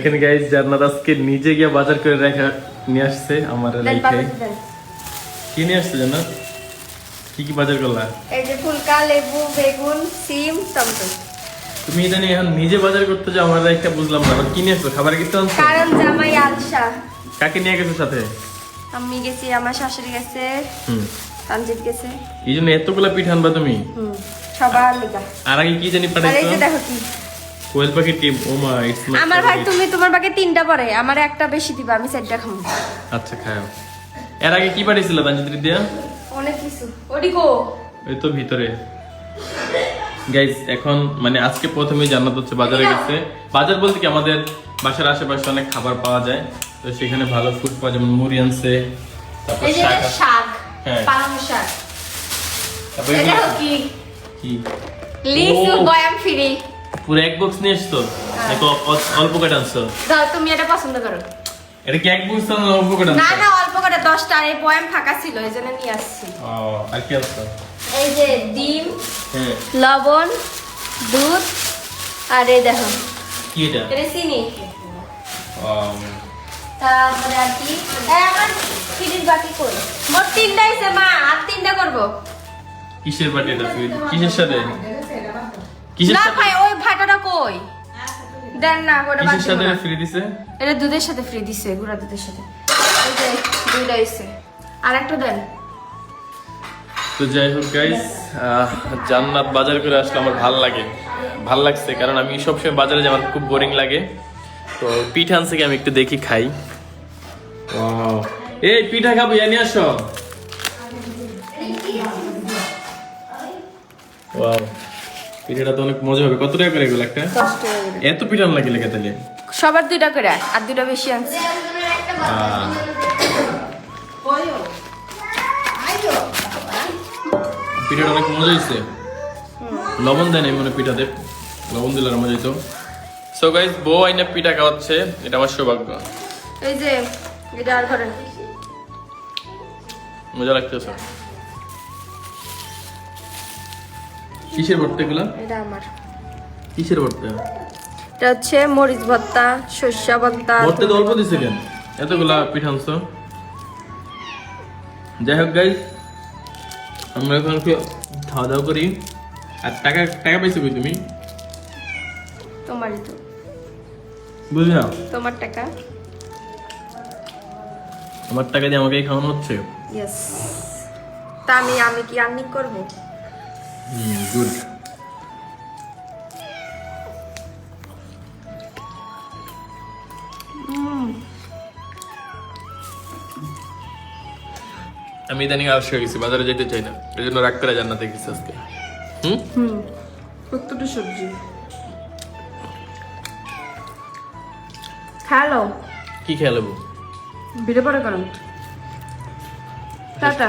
এখানে গাইজ জান্নাত আজকে নিজে গিয়ে বাজার করে রেখা নিয়ে আসছে আমার লাইফে কি নিয়ে আসছে জান্নাত? কি কি বাজার করলা? এই যে ফুলকা লেবু বেগুন সিম টমেটো। তুমি জানি এখন নিজে বাজার করতে যাও আমার একটা বুঝলাম না কি নিয়ে আসছো? খাবার কিছু আনছো? কারণ জামাই আলসা। কাকে নিয়ে গেছো সাথে? আমি গেছি আমার শাশুড়ি গেছে হুম। তানজিৎ গেছে। এই জন্য এতগুলা পিঠা আনবা তুমি? হুম সবার লিগা। আর আগে কি জানি আর এই পাঠাইছো? যে দেখো কি। কোয়েল পাখি টিম ও মা ইটস আমার ভাই তুমি তোমার বাকে তিনটা পরে আমার একটা বেশি দিবা আমি চারটা খাব। আচ্ছা খাও এর আগে কি পাঠিয়েছিল তানজিত্রি দিয়া? অনেক কিছু। ওডিকো ওই তো ভিতরে। গাইজ এখন মানে আজকে প্রথমে জান্নাত হচ্ছে বাজারে গেছে। বাজার বলতে কি আমাদের বাসার আশেপাশে অনেক খাবার পাওয়া যায়। তো সেখানে ভালো ফুড পাওয়া যেমন মুড়ি আনছে তারপর শাক শাক হ্যাঁ। পালং শাক। তারপর কি? কি? ও। বয়াম ফ্রি। পুরো এক বক্স নিয়ে এসছো? নাকি অ- অল্প কাটা আনছো। দাও তুমি এটা পছন্দ করো। এটা কি এক বক্স না অল্প কাটা না না অল্প করে দশটা। আর এই বয়াম ফাঁকা ছিল এই জন্য নিয়ে আসছি। ও, আর কি আনছো? এই যে ডিম হ্যাঁ। লবণ দুধ আর এই দেখো। কি এটা? এটা চিনি। তারপরে আর কি? আমার ফ্রিজ বাকি কই? মোট তিনটা হইছে মা। আর তিনটা করব। কিসের বাটি এটা কিসের সাথে? কিসের না ভাই ওই ভাটাটা কই? দেন না ওটা কিসের সাথে না। ফ্রি দিছে? এটা দুধের সাথে ফ্রি দিছে গুঁড়া দুধের সাথে। এই যে দুইটা হইছে। আর একটা দেন। তো যাই হোক গাইস জান্নাত বাজার করে আসলে আমার ভালো লাগে। ভালো লাগছে কারণ আমি সবসময় বাজারে যাওয়ার খুব বোরিং লাগে। তো পিঠা আনছে কি আমি একটু দেখি খাই. এই পিঠা খাব জানি আসো। ওয়াও পিঠাটা তো অনেক মজা হবে। কত টাকা করে এগুলো একটা। এত পিঠা লাগে লেগে তাহলে? সবার দুইটা করে আর দুইটা বেশি আনছি। পিঠাটা অনেক মজা হয়েছে লবণ দেয় নাই মনে পিঠাতে। লবণ দিলে মজা হইতো। সো গাইস বউ আইনা পিঠা খাওয়াচ্ছে। এটা আমার সৌভাগ্য। এই যে এটা আর করেন মজা লাগতেছে। কিসের ভর্তা এগুলা? এটা আমার। কিসের ভর্তা? এটা হচ্ছে মরিচ ভর্তা সর্ষা ভর্তা। ভর্তা তো অল্প দিছে কেন? এতগুলা পিঠা আনছো? যাই হোক গাইস আমরা এখন খাওয়া দাওয়া করি। আর টাকা টাকা পাইছো কই তুমি? তোমারই তো। বুঝলি না তোমার টাকা? আমার টাকা দিয়ে আমাকেই খাওয়ানো হচ্ছে? ইয়েস তা আমি আমি কি আর্নিং করব? গুড আমি ইদানিং আলসে হয়ে গেছি বাজারে যেতে চাই না। এই জন্য রাগ করে জান্নাতে গেছি আজকে। হুম? হুম প্রত্যেকটা সবজি? খালো কি খেয়ে নেব ভিডিও পরে করুন টাটা।